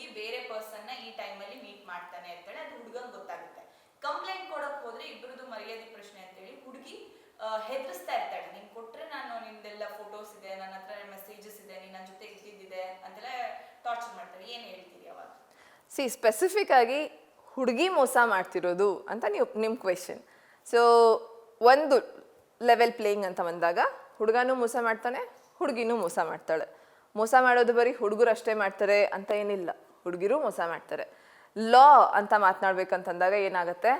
ಹುಡುಗಿ ಬೇರೆ ಪರ್ಸನ್ನ ಈ ಟೈಮಲ್ಲಿ ಮೀಟ್ ಮಾಡ್ತಾನೆ ಅಂತೇಳಿ ಅದು ಹುಡುಗನ್ ಗೊತ್ತಾಗುತ್ತೆ. ಕಂಪ್ಲೇಂಟ್ ಕೊಡಕ್ ಹೋದ್ರೆ ಇಬ್ಬರದು ಮರ್ಯಾದೆ ಪ್ರಶ್ನೆ ಅಂತೇಳಿ ಹುಡುಗಿ ಹೆದರಿಸ್ತಾ ಇರ್ತಾಳೆ. ನೀನ್ ಕೊಟ್ರೆ ನಾನು ನಿಮ್ದೆಲ್ಲ ಫೋಟೋಸ್ ಇದೆ, ನನ್ನ ಹತ್ರ ಮೆಸೇಜಸ್ ಇದೆ, ನೀನ್ ನನ್ನ ಜೊತೆ ಇದ್ದಿದ್ದಿದೆ ಅಂತೆಲ್ಲ ಟಾರ್ಚರ್ ಮಾಡ್ತಾರೆ ಏನ್ ಹೇಳ್ತೀರಿ ಅವಾಗ? ಸಿ ಸ್ಪೆಸಿಫಿಕ್ ಆಗಿ ಹುಡುಗಿ ಮೋಸ ಮಾಡ್ತಿರೋದು ಅಂತ ನೀವು ನಿಮ್ಮ ಕ್ವೆಶನ್ ಸೊ ಒಂದು ಲೆವೆಲ್ ಪ್ಲೇಯಿಂಗ್ ಅಂತ ಬಂದಾಗ ಹುಡುಗನೂ ಮೋಸ ಮಾಡ್ತಾನೆ, ಹುಡುಗಿನೂ ಮೋಸ ಮಾಡ್ತಾಳೆ. ಮೋಸ ಮಾಡೋದು ಬರೀ ಹುಡುಗರು ಅಷ್ಟೇ ಮಾಡ್ತಾರೆ ಅಂತ ಏನಿಲ್ಲ. ಹುಡುಗಿರು ಮೋಸ ಮಾಡ್ತಾರೆ. ಲಾ ಅಂತ ಮಾತನಾಡ್ಬೇಕಂತಂದಾಗ ಏನಾಗುತ್ತೆ?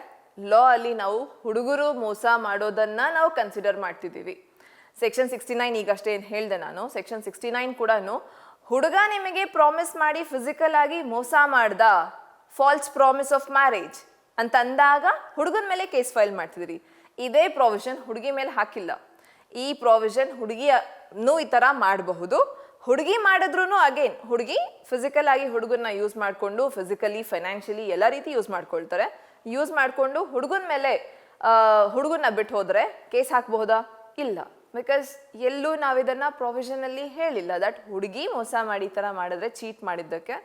ಲಾ ಅಲ್ಲಿ ನಾವು ಹುಡುಗರು ಮೋಸ ಮಾಡೋದನ್ನ ನಾವು ಕನ್ಸಿಡರ್ ಮಾಡ್ತಿದ್ದೀವಿ. ಸೆಕ್ಷನ್ ಸಿಕ್ಸ್ಟಿ ನೈನ್ ಈಗಷ್ಟೇ ಏನು ಹೇಳಿದೆ ನಾನು? ಸೆಕ್ಷನ್ ಸಿಕ್ಸ್ಟಿ ನೈನ್ ಕೂಡ ಹುಡುಗ ನಿಮಗೆ ಪ್ರಾಮಿಸ್ ಮಾಡಿ ಫಿಸಿಕಲ್ ಆಗಿ ಮೋಸ ಮಾಡ್ದ? ಫಾಲ್ಸ್ ಪ್ರಾಮಿಸ್ ಆಫ್ ಮ್ಯಾರೇಜ್ ಅಂತ ಅಂದಾಗ ಹುಡುಗನ ಮೇಲೆ ಕೇಸ್ ಫೈಲ್ ಮಾಡ್ತಿದ್ರಿ ಇದೇ ಪ್ರಾವಿಷನ್ ಹುಡುಗಿ ಮೇಲೆ ಹಾಕಿಲ್ಲ. ಈ ಪ್ರಾವಿಷನ್ ಹುಡುಗಿನೂ ಈ ಥರ ಮಾಡಬಹುದು. ಹುಡುಗಿ ಮಾಡಿದ್ರು ಅಗೇನ್ ಹುಡುಗಿ ಫಿಸಿಕಲ್ ಆಗಿ ಹುಡುಗನ್ನ ಯೂಸ್ ಮಾಡಿಕೊಂಡು ಫಿಸಿಕಲಿ ಫೈನಾನ್ಷಿಯಲಿ ಎಲ್ಲ ರೀತಿ ಯೂಸ್ ಮಾಡ್ಕೊಳ್ತಾರೆ. ಯೂಸ್ ಮಾಡಿಕೊಂಡು ಹುಡುಗನ ಮೇಲೆ ಹುಡುಗನ್ನ ಬಿಟ್ಟು ಹೋದರೆ ಕೇಸ್ ಹಾಕಬಹುದಾ? ಇಲ್ಲ. ಬಿಕಾಸ್ ಎಲ್ಲೂ ನಾವು ಇದನ್ನ ಪ್ರೊವಿಷನಲ್ಲಿ ಹೇಳಿಲ್ಲ. ದಟ್ ಹುಡುಗಿ ಮೋಸ ಮಾಡಿ ಥರ ಮಾಡಿದ್ರೆ ಚೀಟ್ ಮಾಡಿದ್ದಕ್ಕೆ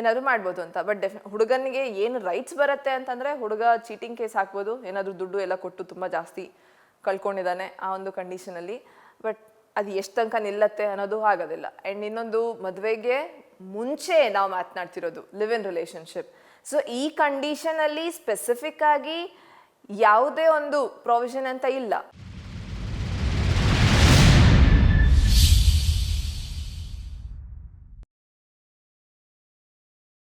ಏನಾದರೂ ಮಾಡ್ಬೋದು ಅಂತ. ಬಟ್ ಡೆಫಿ ಹುಡುಗನಿಗೆ ಏನು ರೈಟ್ಸ್ ಬರುತ್ತೆ ಅಂತಂದರೆ ಹುಡುಗ ಚೀಟಿಂಗ್ ಕೇಸ್ ಹಾಕ್ಬೋದು. ಏನಾದರೂ ದುಡ್ಡು ಎಲ್ಲ ಕೊಟ್ಟು ತುಂಬ ಜಾಸ್ತಿ ಕಳ್ಕೊಂಡಿದ್ದಾನೆ ಆ ಒಂದು ಕಂಡೀಷನಲ್ಲಿ ಬಟ್ ಅದು ಎಷ್ಟು ತನಕ ನಿಲ್ಲತ್ತೆ ಅನ್ನೋದು ಆಗೋದಿಲ್ಲ. ಆ್ಯಂಡ್ ಇನ್ನೊಂದು ಮದುವೆಗೆ ಮುಂಚೆ ನಾವು ಮಾತನಾಡ್ತಿರೋದು ಲಿವ್ ಇನ್ ರಿಲೇಷನ್ಶಿಪ್ ಸೊ ಈ ಕಂಡೀಷನಲ್ಲಿ ಸ್ಪೆಸಿಫಿಕ್ ಆಗಿ ಯಾವುದೇ ಒಂದು ಪ್ರೊವಿಷನ್ ಅಂತ ಇಲ್ಲ.